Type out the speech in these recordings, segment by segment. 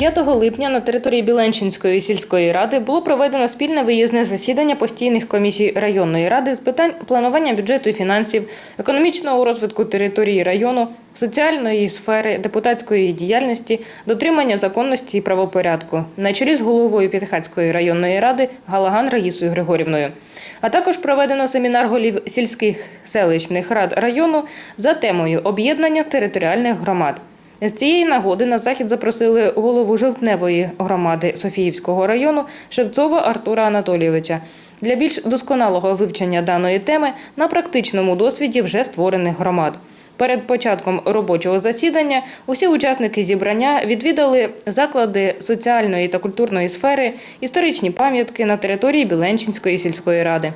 5 липня на території Біленчинської сільської ради було проведено спільне виїзне засідання постійних комісій районної ради з питань планування бюджету і фінансів, економічного розвитку території району, соціальної сфери, депутатської діяльності, дотримання законності і правопорядку на чолі з головою Підхацької районної ради Галаган Раїсою Григорівною. А також проведено семінар голів сільських селищних рад району за темою об'єднання територіальних громад. З цієї нагоди на захід запросили голову жовтневої громади Софіївського району Шевцова Артура Анатолійовича для більш досконалого вивчення даної теми на практичному досвіді вже створених громад. Перед початком робочого засідання усі учасники зібрання відвідали заклади соціальної та культурної сфери, історичні пам'ятки на території Біленчинської сільської ради.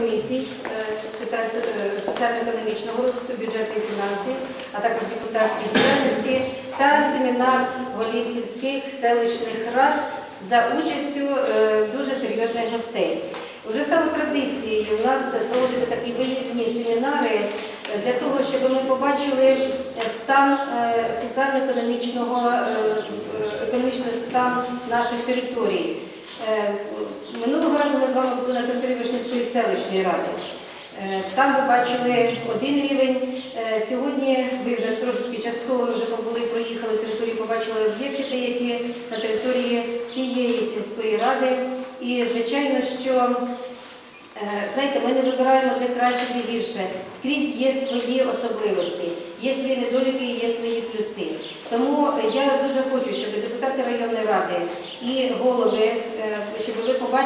Комісій е, з питань е, соціально-економічного розвитку, бюджету і фінансів, а також депутатської діяльності та семінар голів сільських селищних рад за участю е, дуже серйозних гостей. Вже стало традицією у нас проводити такі виїзні семінари е, для того, щоб ми побачили е, стан е, соціально-економічного е, е, економічний стан наших територій. Минулого разу ми з вами були на території Вишнівської селищної ради. Е, Там ви бачили один рівень. Е, Сьогодні ви вже трошечки частково вже побули, проїхали територію, побачили об'єкти, деякі на території цієї сільської ради. І звичайно, що Е, Знаєте, ми не вибираємо де краще, де гірше. Скрізь є свої особливості, є свої недоліки, є свої плюси. Тому я дуже хочу, щоб депутати районної ради і голови,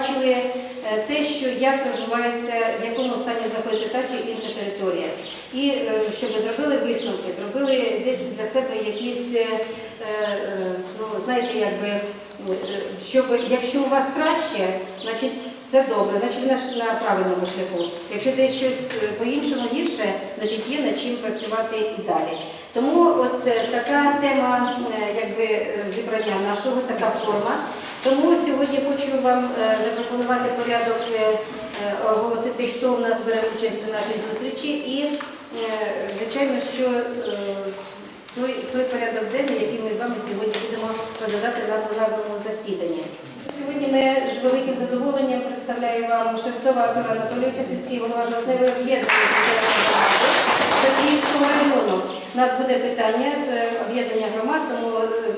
побачили е, те, що як розвивається, в якому стані знаходиться та чи інша територія. І е, щоб зробили висновки, зробили десь для себе якісь, е, ну знаєте, якби. Щоб якщо у вас краще, значить все добре, значить ви на, на правильному шляху. Якщо десь щось по-іншому гірше, значить є над чим працювати і далі. Тому от така тема якби зібрання нашого, така форма. Тому сьогодні хочу вам е, запропонувати порядок, е, е, оголосити, хто в нас бере участь у нашій зустрічі, і звичайно, що той, той порядок денний, який ми з вами сьогодні будемо розглядати на пленарному засіданні. Сьогодні ми з великим задоволенням представляю вам Шевцова Артура Анатолійовича, сільський голова жовтневої об'єднаної громади району. У нас буде питання об'єднання громад, тому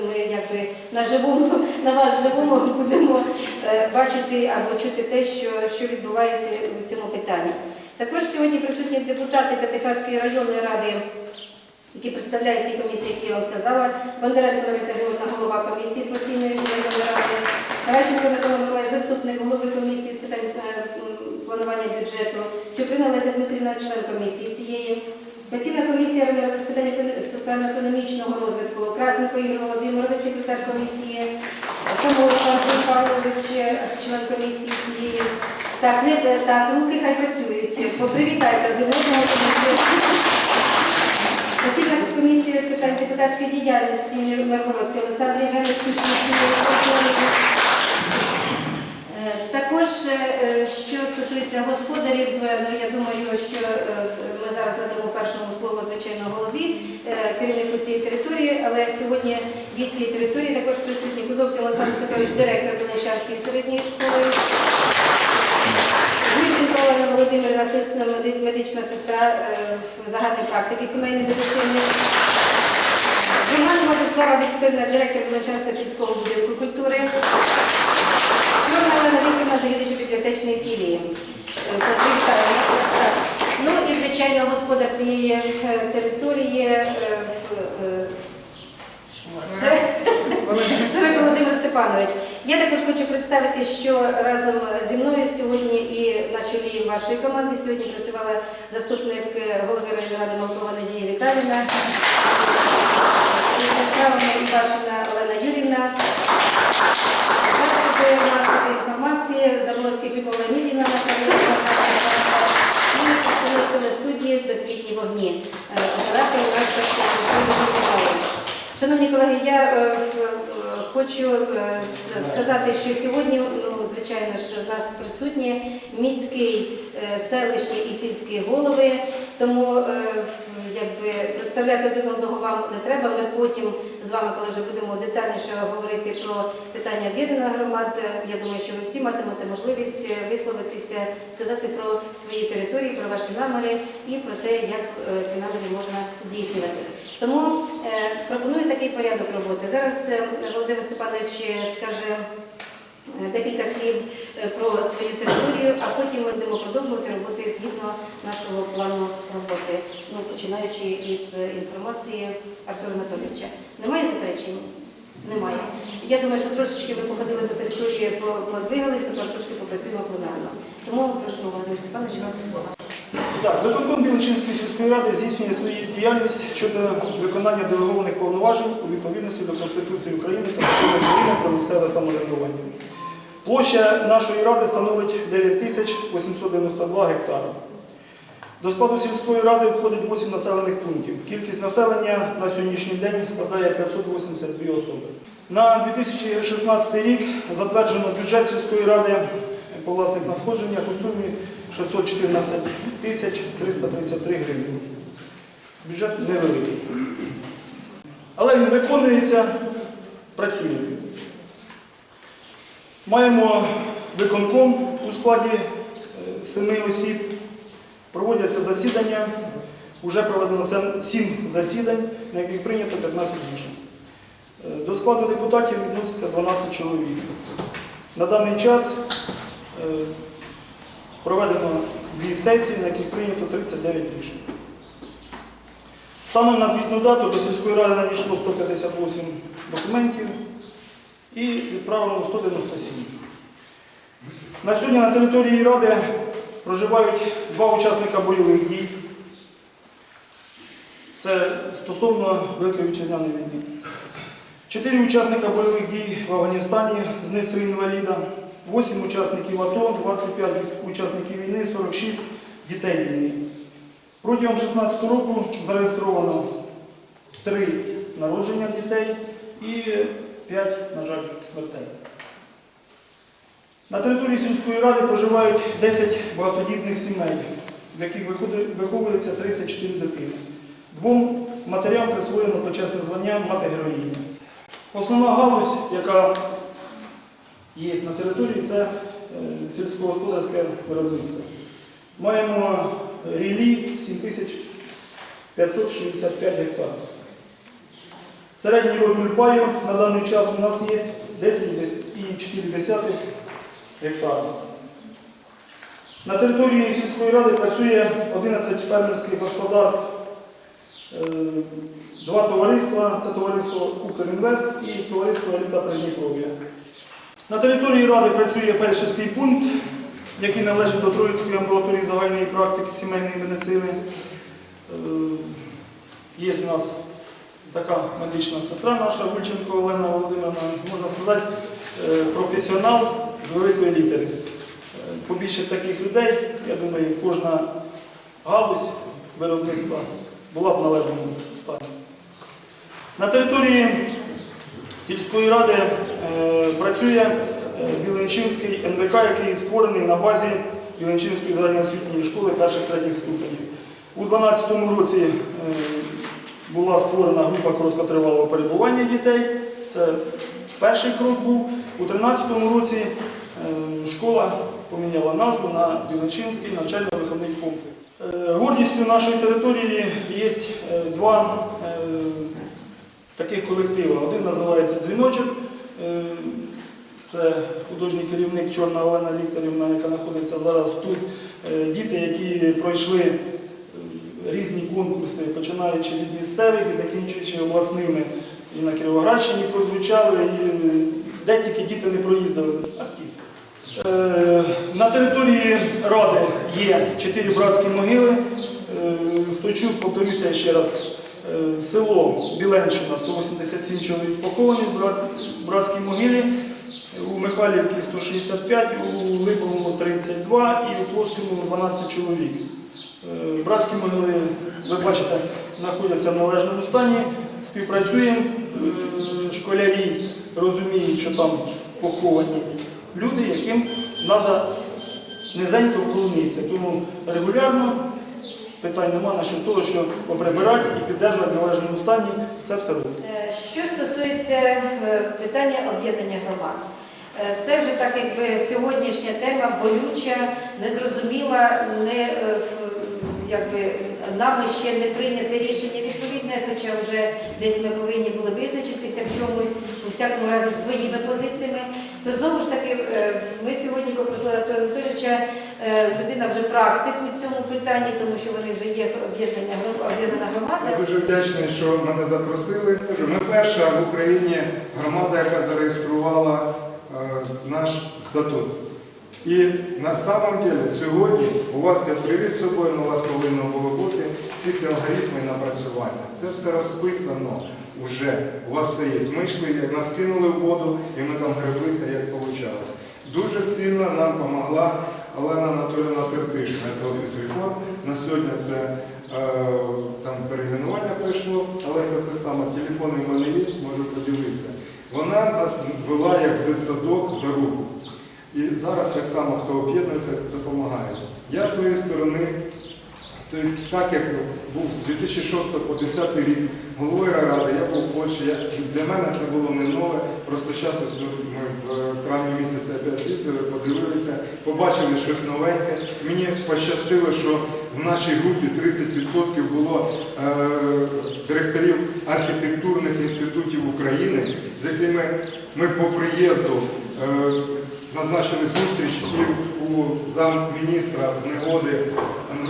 ми якби на живому, на вас живому будемо е, бачити або чути те, що, що відбувається в цьому питанні. Також сьогодні присутні депутати П'ятихатської районної ради які представляють ці комісії, які я вам сказала. Бондаренко Лариса Георгіївна, голова комісії постійної районної ради, Радченко Микола Миколаїв, заступник голови комісії з питань е, планування бюджету, Чуприна Леся Дмитрівна, член комісії цієї. Постійна комісія з питань соціально-економічного розвитку, Красенко Ігор Володимирович, секретар комісії, Антон Павлович, е, член комісії цієї. Так, не так, руки хай працюють. Попривітайте один одного. Постійна комісія з питань депутатської діяльності Миргородської Олександр Євгенович Також, е, що стосується господарів, е, ну я думаю, що е, ми зараз надамо першому слово, звичайно, голові е, керівнику цієї території, але сьогодні від цієї території також присутній Кузовкін Олександр Петрович, директор Белищанської середньої школи. Грищенко Олена Володимирівна, медична сестра е, загальної практики сімейної медицини. Журган Владислава Вікторівна, директор Волочанського сільського будинку культури. Чорна Олена Вікторівна, завідувача бібліотечної філії. Е, Привітаємо. Так. Ну і, звичайно, господар цієї е, території е, в- е, Володимир Степанович. Я також хочу представити, що разом зі мною сьогодні і на чолі вашої команди сьогодні працювала заступник е, голови районної ради Малкова Надія Віталіна, Івашина Олена Юрівна, засоби масової інформації, Заболоцький Любов Леонідівна, наша районна і представник телестудії «Досвітні вогні». Е, Оператор у нас так, що Шановні колеги, я е, е, хочу е, сказати, що сьогодні, ну, звичайно ж, в нас присутні міський, селищні і сільські голови, тому якби представляти один одного вам не треба. Ми потім з вами, коли вже будемо детальніше говорити про питання об'єднаних громад, я думаю, що ви всі матимете можливість висловитися, сказати про свої території, про ваші наміри і про те, як ці наміри можна здійснювати. Тому е, пропоную такий порядок роботи. Зараз е, Володимир Степанович е, скаже декілька слів про свою територію, а потім ми будемо продовжувати роботи згідно нашого плану роботи, ну, починаючи із інформації Артура Анатолійовича. Немає заперечень? Немає. Я думаю, що трошечки ви походили по території, по- подвигались, тепер трошки попрацюємо пленарно. Тому прошу Володимир Степанович, вам слово. Так, виконком Білочинської сільської ради здійснює свою діяльність щодо виконання делегованих повноважень у відповідності до Конституції України та України про місцеве самоврядування. Площа нашої ради становить 9892 гектара. До складу сільської ради входить 8 населених пунктів. Кількість населення на сьогоднішній день складає 582 особи. На 2016 рік затверджено бюджет сільської ради по власних надходженнях у сумі 614 тисяч 333 гривень. Бюджет невеликий. Але він виконується, працює. Маємо виконком у складі е, семи осіб. Проводяться засідання. Уже проведено сем- сім засідань, на яких прийнято 15 рішень. Е, До складу депутатів відноситься 12 чоловік. На даний час е, проведено дві сесії, на яких прийнято 39 рішень. Станом на звітну дату до сільської ради надійшло 158 документів і відправлено 197. На сьогодні на території Ради проживають два учасника бойових дій. Це стосовно Великої вітчизняної війни. Чотири учасника бойових дій в Афганістані, з них три інваліда, 8 учасників АТО, 25 учасників війни, 46 дітей війни. Протягом 2016 року зареєстровано 3 народження дітей і 5, на жаль, смертей. На території сільської ради проживають 10 багатодітних сімей, в яких виховується 34 дитини. Двом матерям присвоєно почесне звання мати героїні. Основна галузь, яка є на території, це е, сільськогосподарське виробництво. Маємо рілі 7565 гектарів. Середній розмір паю на даний час у нас є 10,4 гектарів. На території сільської ради працює 11 фермерських господарств, е, два товариства, це товариство Укрінвест і товариство Еліта Придніпров'я. На території ради працює фельдшерський пункт, який належить до Троїцької амбулаторії загальної практики сімейної медицини. Е, Є у нас така медична сестра наша Гульченко Олена Володимирівна, можна сказати, е, професіонал з великої літери. Е, Побільше таких людей, я думаю, кожна галузь виробництва була б в належному стані. На території сільської ради працює е, Біленчинський НВК, який створений на базі Біленчинської загальноосвітньої школи перших-третіх ступенів. У 2012 році е, була створена група короткотривалого перебування дітей. Це перший крок був. У 2013 році е, школа поміняла назву на Білочинський навчально-виховний комплекс. Е, Гордістю нашої території є е, два е, таких колективи. Один називається Дзвіночок. Е, Це художній керівник Чорна Олена Вікторівна, яка знаходиться зараз тут. Е, Діти, які пройшли е, різні конкурси, починаючи від місцевих і закінчуючи обласними. І на Кіровоградщині прозвучали, і де тільки діти не проїздили. Артист. На території Ради є чотири братські могили. Хто чув, повторюся ще раз. Село Біленщина, 187 чоловік поховані в братській могилі. У Михайлівці 165, у Липовому 32 і у Плоскому 12 чоловік. Е, Братські могили, ви бачите, знаходяться в належному стані. Співпрацюємо. Е, Школярі розуміють, що там поховані люди, яким треба низенько вклонитися. Тому регулярно питань нема насчет того, що поприбирати і піддержувати в належному стані, це все робиться. Е, Що стосується е, питання об'єднання громад, Е, це вже так якби сьогоднішня тема болюча, незрозуміла, не якби нами ще не прийняте рішення відповідне, хоча вже десь ми повинні були визначитися в чомусь, у всякому разі своїми позиціями. То знову ж таки, е, ми сьогодні попросили Артура Анатолійовича, е, людина вже практик у цьому питанні, тому що вони вже є об'єднання об'єднана громада. Я дуже вдячний, що мене запросили. Ми перша в Україні громада, яка зареєструвала е, наш статут. І на самом деле сьогодні у вас я привіз з собою, у вас повинно було бути всі ці алгоритми напрацювання. Це все розписано вже. У вас все є. Ми йшли, як нас кинули в воду, і ми там греблися, як вийшло. Дуже сильно нам допомогла Олена Анатолійовна Тертишна, це офіс реформ. На сьогодні це е, там перейменування пройшло, але це те саме. Телефони в мене є, можу поділитися. Вона нас вела як дитсадок за руку. І зараз так само, хто об'єднується, допомагає. Я з своєї сторони, тобто, так як був з 2006 по 2010 рік головою ради, я був в Польщі, я, для мене це було не нове. Просто зараз ми в травні місяці опять з'їздили, подивилися, побачили щось новеньке. Мені пощастило, що в нашій групі 30% було е, директорів архітектурних інститутів України, з якими ми по приїзду е, назначили зустріч і у замміністра в негоди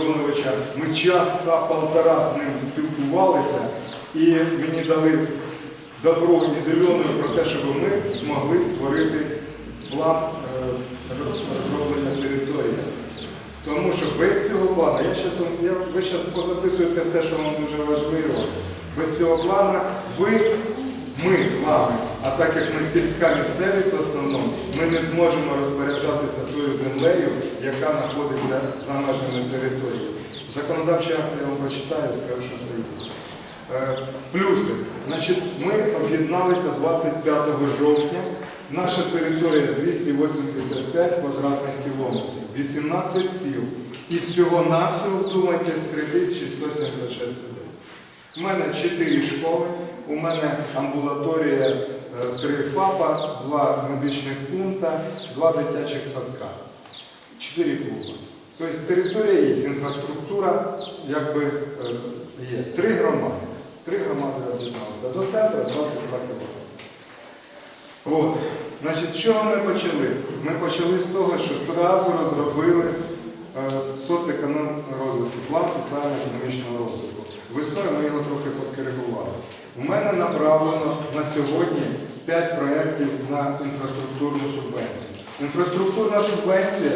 Андроновича. Ми часа полтора з ним спілкувалися і мені дали добро і зеленою про те, щоб ми змогли створити план е, розроблення території. Тому що без цього плану, я щас, я, ви зараз позаписуєте все, що вам дуже важливо. Без цього плану ви, ми з вами, а так як ми сільська місцевість в основному, ми не зможемо розпоряджатися тою землею, яка знаходиться за межами території. Законодавчі акти я вам прочитаю, скажу, що це є. Е, Плюси. Значить, ми об'єдналися 25 жовтня. Наша територія 285 квадратних кілометрів, 18 сіл. І всього-навсього, вдумайтесь, 3176 людей. У мене 4 школи, у мене амбулаторія, е, 3 ФАПа, 2 медичних пункта, 2 дитячих садка. 4 клуби. Тобто територія є, інфраструктура якби е, є. Три громади. Три громади об'єдналися. До центру 22 кілометри. З чого ми почали? Ми почали з того, що зразу розробили е, соцеконом розвитку, план соціально-економічного розвитку. Весною ми його трохи підкоригували. У мене направлено на сьогодні 5 проєктів на інфраструктурну субвенцію. Інфраструктурна субвенція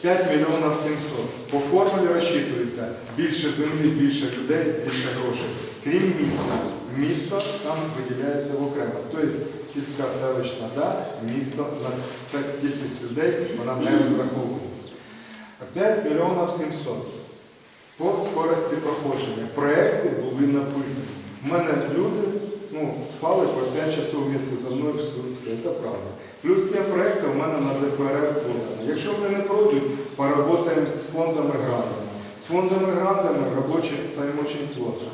5 мільйонів 700. По формулі розчитується більше землі, більше людей, більше грошей. Крім міста. Місто там виділяється окремо. Тобто сільська селищна да, місто на кількість людей вона не розраховується. 5 мільйонів 700 по скорості проходження. Проекти були написані. У мене люди ну, спали по 5 часов вместе зі мною в сутки. Це правда. Плюс ці проекти у мене на ДФРР подано. Якщо вони не пройдуть, поработаємо з фондами грантами. З фондами грантами робочі та дуже плотно.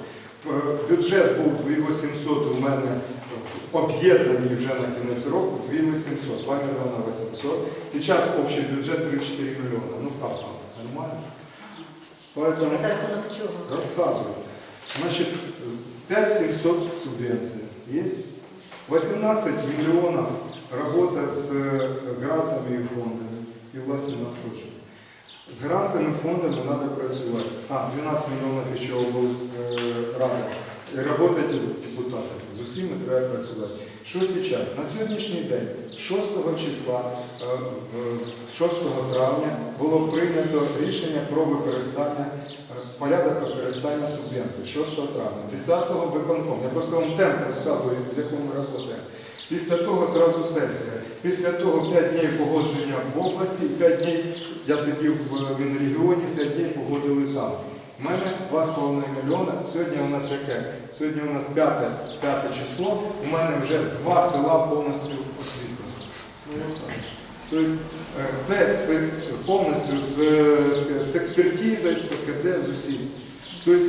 Бюджет був 2800 у мене в об'єднанні вже на кінець року 2800, 2 мільйона 800. Зараз общий бюджет 34 мільйона. Ну вам? Нормально? Поэтому За рахунок чого? рассказываю. Значит, 5700 субвенций есть. 18 миллионов работа с э, грантами и фондами и властным надходженням. З грантами, фондами треба працювати. А, 12 мільйонів ще був е, рада. І Работайте з депутатами. З усіми треба працювати. Що зараз? На сьогоднішній день, 6 числа, е, е, 6 травня, було прийнято рішення про використання, е, порядок використання субвенцій 6 травня, 10-го виконком. Я просто вам темп розказую, з якому працюємо. Після того зразу сесія. Після того 5 днів погодження в області, 5 днів я сидів в Мінрегіоні, 5 днів погодили там. У мене 2,5 мільйона. Сьогодні у нас яке? Сьогодні у нас 5, 5 число. У мене вже два села повністю освітлені. Ну. Тобто це, це повністю з, з, експертизою, з ПКД, з усім. Тобто,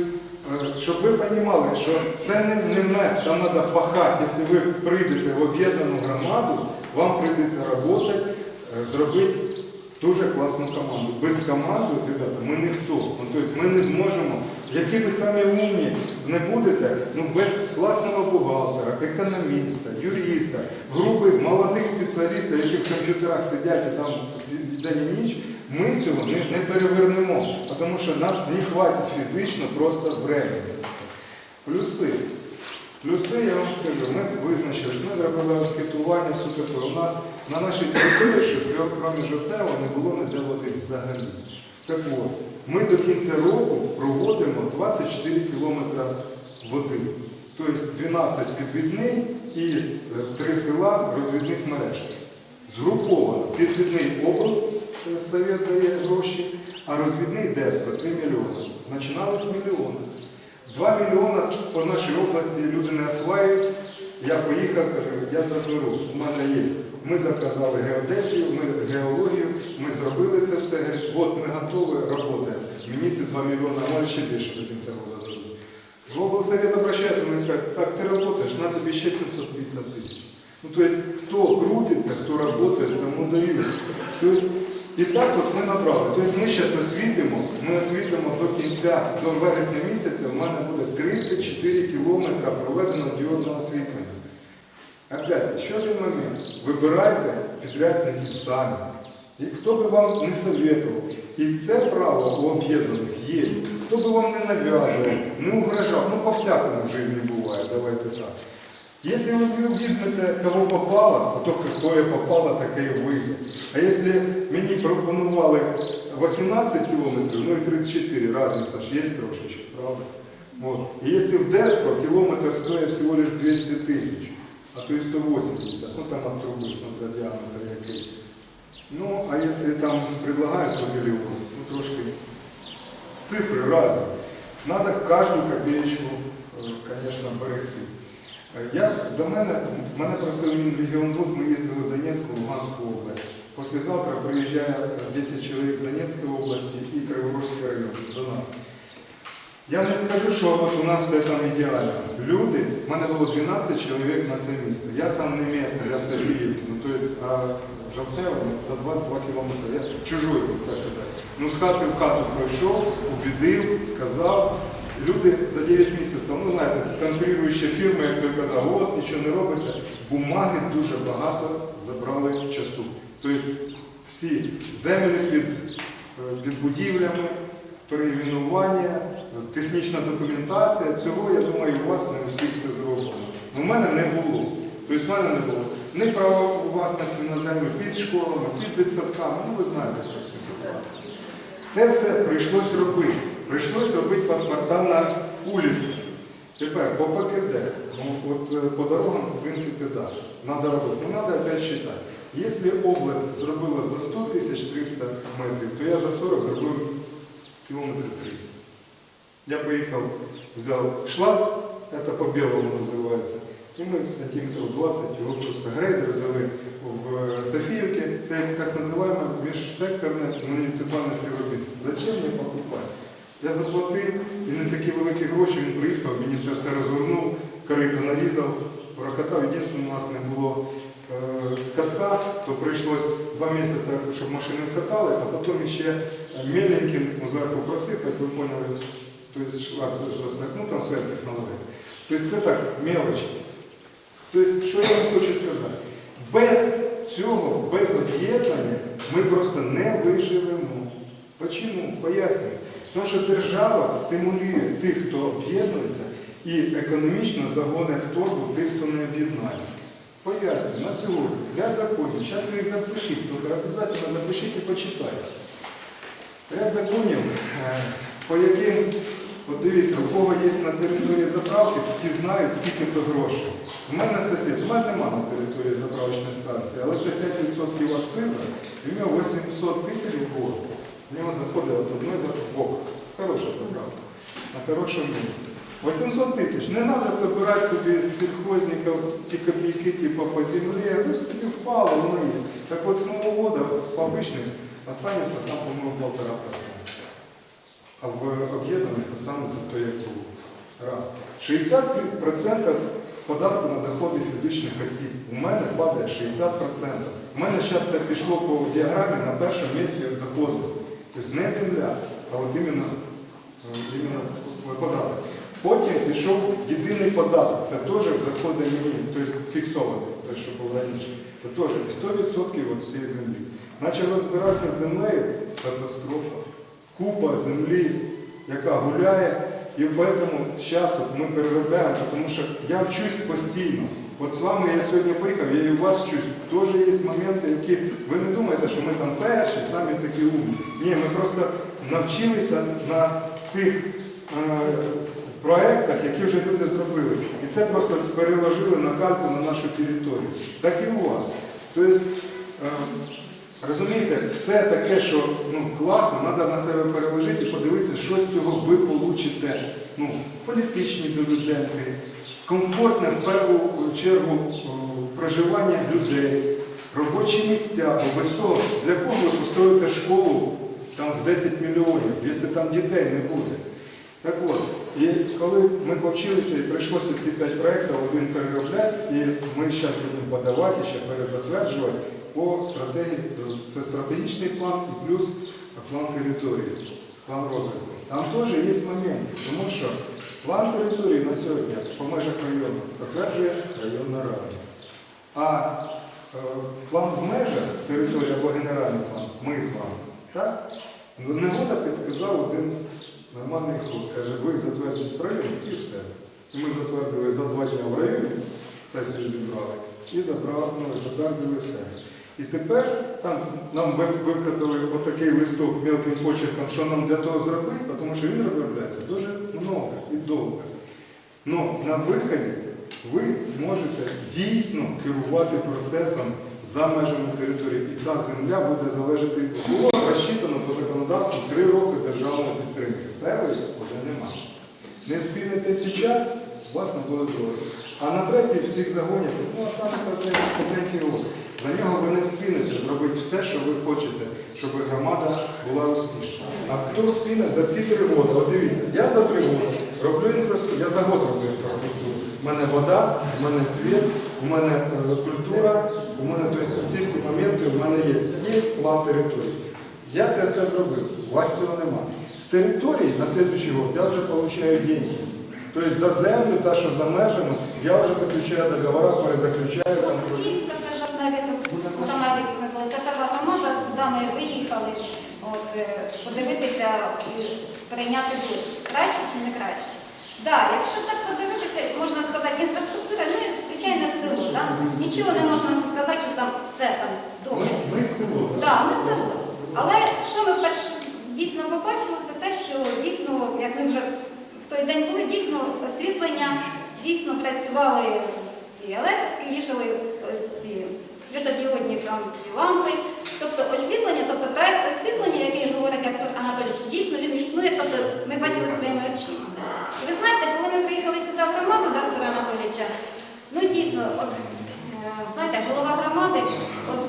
е, щоб ви розуміли, що це не, не мед, там треба пахати. Якщо ви прийдете в об'єднану громаду, вам прийдеться працювати, е, зробити дуже класну команду. Без команди, ребята, ми ніхто. Тобто ми не зможемо, які ви самі умні не будете, ну без класного бухгалтера, економіста, юриста, групи молодих спеціалістів, які в комп'ютерах сидять і там день і ніч, ми цього не, не перевернемо, тому що нам не хватить фізично просто времени. Плюси. Плюси, я вам скажу, ми визначились, ми зробили анкетування, все таке. У нас на нашій території, що жовтнева, не було ніде води взагалі. Так от, ми до кінця року проводимо 24 кілометри води. Тобто 12 підвідний і 3 села розвідних мереж. Згруповано підвідний облсовет дає гроші, а розвідний ДЕСПО 3 мільйони. Починали з мільйона. 2 мільйони по нашій області люди не осваюють. Я поїхав, кажу, я заберу, у мене є. Ми заказали геодезію, ми геологію, ми зробили це все. Говорить, от ми готові, працюємо. Мені ці 2 мільйони, а може ще більше до кінця року дадуть. В облсовет обращаються, вони кажуть, так, ти працюєш, на тобі ще 750 тисяч. Ну, то кто крутится, кто работает, тому дают. То і так от ми набрали. Тобто ми зараз освітимо, ми освітимо до кінця, до вересня місяця, у мене буде 34 кілометри проведено діодного освітлення. Опять, ще один момент. Вибирайте підрядників самі. І хто би вам не советував. І це право у об'єднаних є. Хто би вам не нав'язував, не угрожав. Ну, по-всякому в житті буває, давайте так. Если вы візьмете, кого попало, то какое попало, таке і вийде. А якщо мені пропонували 18 кілометрів, ну і 34, різниця ж є трошечки, правда? Вот. І якщо в Деско кілометр стоїть всього лиш 200 тисяч, а то і 180, ну там от труби, смотря діаметр який. Ну, а якщо там предлагають то мільйон, ну трошки цифри разні. Надо кожну копеечку, е, конечно, берегти. Я, до мене, мене просив Мінрегіонбуд, ми їздили в Донецьку, Луганську область. Послезавтра приїжджає е, 10 чоловік з Донецької області і Криворізький район до нас. Я не скажу, що от у нас все там ідеально. Люди, в мене було 12 чоловік на це місто. Я сам не місний, я Софіївки. Ну, тобто, а за 22 кілометри. Я чужой, так казати. Ну, з хати в хату пройшов, убідив, сказав. Люди за 9 місяців, ну знаєте, конкуруючі фірми, як той казав, от нічого не робиться. Бумаги дуже багато забрали часу. Тобто всі землі під, е, під будівлями, перейменування, технічна документація. Цього, я думаю, у вас не у всіх все зроблено. В мене не було. Тобто в мене не було ні права власності на землю під школами, під дитсадками. Ну, ви знаєте цю ситуацію. Це все прийшлось робити. Прийшлось робити паспорта на вулиці. Тепер по ПКД, ну, от, е, по дорогам, в принципі, так, да, треба робити. Ну, треба опять считати. Якщо область зробила за 100 тисяч 300 метрів, то я за 40 зробив кілометрів 300. Я поїхав, взяв шлак, це по-білому називається, і ми сантиметрів 20 його просто грейдер взяли в Софіївці. Це так називаємо міжсекторне муніципальне співробітництво. Зачем мені покупати? Я заплатив, і не такі великі гроші, він приїхав, мені це все розгорнув, корито нарізав, прокатав. Єдине, у нас не було е, катка, то прийшлось два місяці, щоб машини вкатали, а потім ще меленьким зверху просипати, ви поняли, тобто шлак засек, ну там сверхтехнологія. Тобто це так, мелочі. Тобто, що я вам хочу сказати? Без цього, без об'єднання ми просто не виживемо. Почому? Пояснюю. Тому що держава стимулює тих, хто об'єднується, і економічно загоне в торгу тих, хто не об'єднається. Пояснюю, на сьогодні ряд законів, зараз ви їх запишіть, тільки обов'язково запишіть і почитайте. Ряд законів, е, по яким, от дивіться, у кого є на території заправки, ті знають, скільки то грошей. У мене сусід, у мене немає на території заправочної станції, але це 5% акцизу, і в нього 800 тисяч в год. В нього заходить от одної заправки. Хороша заправка. На хорошому місці. 800 тисяч. Не треба збирати тобі з сільхозників ті копійки, типу по землі. Ну, тобі впало, воно є. Так от з Нового года по обичних останеться там, по-моєму, полтора процента. А в об'єднаних останеться то, як було. Раз. 60% податку на доходи фізичних осіб. У мене падає 60%. У мене зараз це пішло по діаграмі на першому місці доходності. Тобто не земля, а от іменно, е, іменно податок. Потім пішов єдиний податок. Це теж заходить мені, тобто фіксований, той, що був раніше. Це теж 100% від всієї землі. Почав розбиратися з землею катастрофа. Купа землі, яка гуляє. І тому зараз от ми переробляємо, тому що я вчусь постійно. От з вами я сьогодні приїхав, я і у вас вчусь. Теж є моменти, які ви не думаєте, що ми там перші, самі такі умні. Ні, ми просто навчилися на тих е, проектах, які вже люди зробили. І це просто переложили на кальку на нашу територію. Так і у вас. Тобто, е, Розумієте, все таке, що ну, класно, треба на себе переложити і подивитися, що з цього ви получите. Ну, політичні дивіденди, комфортне в першу чергу проживання людей, робочі місця, бо без того, для кого ви построїте школу там в 10 мільйонів, якщо там дітей не буде. Так от, і коли ми повчилися і прийшлося ці п'ять проєктів один переробляти, і ми зараз будемо подавати, ще перезатверджувати по стратегії. Це стратегічний план і плюс план території, план розвитку. Там теж є моменти, тому що план території на сьогодні по межах району затверджує районна рада. А е, план в межах території або генеральний план ми з вами. Так? Ну, Негода підсказав один нормальний ход. Каже, ви затвердіть в районі і все. І ми затвердили за два дні в районі, сесію зібрали, і забрали, ну, затвердили все. І тепер там нам ви- викратили отакий листок мілким почерком, що нам для того зробити, тому що він розробляється дуже много і довго. Ну, на виході ви зможете дійсно керувати процесом за межами території. І та земля буде залежати від вас. Було розчитано по законодавству три роки державної підтримки. Першої вже немає. Не встигнете зараз, вас не буде другого. А на третій всіх загонять, ну, останеться третій рік. За нього ви не встигнете зробити все, що ви хочете, щоб громада була успішна. А хто встигне за ці три роки? От дивіться, я за три роки роблю інфраструктуру, я за год роблю інфраструктуру. У мене вода, у мене світ, у мене е, культура, у мене тобто, ці всі моменти у мене є. І план території. Я це все зробив, у вас цього немає. З території на слідуючий год я вже отримую деньги. Тобто за землю, та, що за межами, я вже заключаю договори, перезаключаю. там, Київська це одна Миколи. Це така громада, куди ми виїхали от, е, подивитися і прийняти досвід. Краще чи не краще? Да, якщо так подивитися, можна сказати, інфраструктура, ну, звичайне село. Да? Нічого не можна сказати, що там все там добре. ми село. Так, ми село. Але що ми вперше дійсно побачили, це те, що дійсно, як ми вже в той день були, дійсно освітлення, дійсно працювали ці електрики, вішали е, ці світодіодні там ці лампи. Тобто освітлення, тобто проект освітлення, який говорить Анатолійович, дійсно він існує, тобто ми бачили своїми очима. І ви знаєте, коли ми приїхали сюди в громаду до Артура Анатолійовича, ну дійсно, от, е, знаєте, голова громади от,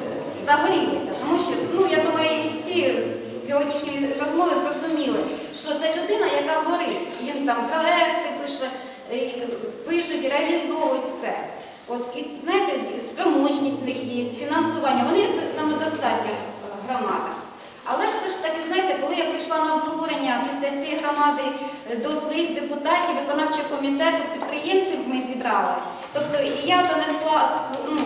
загорілися, тому що, ну я думаю, всі з сьогоднішньої розмови зрозуміли, що це людина, яка горить. Він там проекти пише, пишуть, реалізовують все. От, і знаєте, спроможність в них є, фінансування, вони самодостатня е, громада. Але ж все ж таки, знаєте, коли я прийшла на обговорення після цієї громади е, до своїх депутатів, виконавчого комітету, підприємців ми зібрали. Тобто і я донесла ну,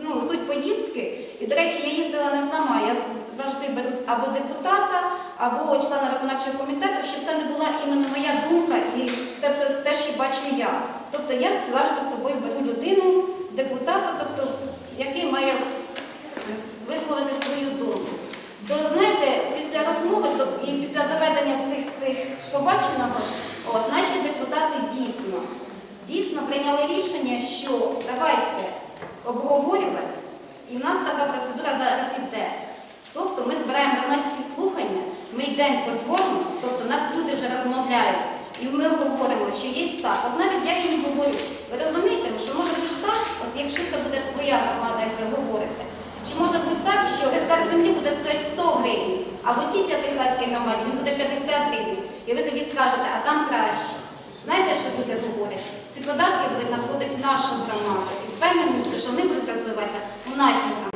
ну, суть поїздки. І, до речі, я їздила не сама, я завжди беру або депутата, або члена виконавчого комітету, щоб це не була іменно моя думка і тобто, те, що бачу я. Тобто я завжди з собою беру людину, депутата, тобто, який має висловити свою думку. То знаєте, після розмови і після доведення всіх цих побаченого, от, наші депутати дійсно, дійсно прийняли рішення, що давайте обговорювати, і в нас така процедура зараз іде. Тобто ми збираємо громадські слухання, ми йдемо по двору, тобто нас люди вже розмовляють. І ми говоримо, що є так. От навіть я їм говорю. Ви розумієте, що може бути так, от якщо це буде своя громада, як ви говорите, чи може бути так, що гектар землі буде стоїти 100 гривень, а в тій п'ятихатській громаді він буде 50 гривень. І ви тоді скажете, а там краще. Знаєте, що буде говорити? Ці податки будуть надходити нашим громадам. І впевненості, що вони будуть розвиватися в нашій громаді.